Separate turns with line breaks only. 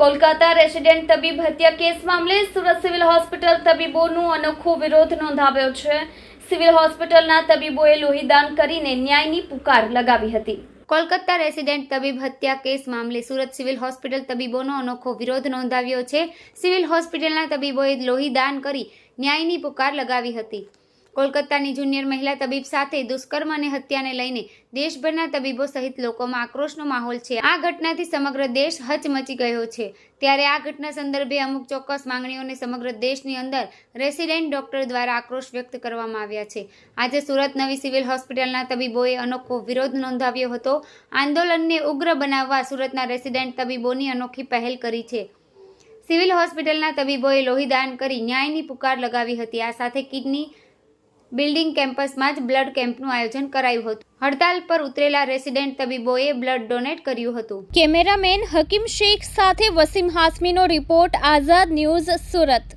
Kolkata resident તબીબ હત્યા case મામલે સુરત સિવિલ હોસ્પિટલ તબીબોનું અનોખો વિરોધ નોંધાવ્યો છે. સિવિલ હોસ્પિટલના તબીબોએ લોહીદાન કરીને ન્યાયની પુકાર લગાવી હતી. કોલકાતા રેસિડેન્ટ તબીબ હત્યા કેસ મામલે સુરત સિવિલ હોસ્પિટલ તબીબોનો અનોખો વિરોધ નોંધાવ્યો છે. સિવિલ હોસ્પિટલના તબીબોએ લોહીદાન કરી ન્યાયની પુકાર લગાવી હતી. કોલકાતાની જુનિયર મહિલા તબીબ સાથે દુષ્કર્મ અને હત્યાને લઈને દેશભરના તબીબો સહિત લોકોમાં આક્રોશનો માહોલ છે. આ ઘટનાથી સમગ્ર દેશ હચમચી ગયો છે. ત્યારે આ ઘટના સંદર્ભે અમુક ચોક્કસ માંગણીઓને સમગ્ર દેશની અંદર રેસિડેન્ટ ડોક્ટર દ્વારા આક્રોશ વ્યક્ત કરવામાં આવ્યા છે. આજે સુરત નવી સિવિલ હોસ્પિટલના તબીબોએ અનોખો વિરોધ નોંધાવ્યો હતો. આંદોલનને ઉગ્ર બનાવવા સુરતના રેસિડેન્ટ તબીબોની અનોખી પહેલ કરી છે. સિવિલ હોસ્પિટલના તબીબોએ લોહીદાન કરી ન્યાયની પુકાર લગાવી હતી. આ સાથે કિડની બિલ્ડિંગ કેમ્પસમાં જ બ્લડ કેમ્પનું આયોજન કરાયું હતું. હડતાલ પર ઉતરેલા રેસિડેન્ટ તબીબોએ બ્લડ ડોનેટ કર્યું હતું.
કેમેરામેન હકીમ શેખ સાથે વસીમ હાસમીનો રિપોર્ટ, આઝાદ ન્યૂઝ સુરત.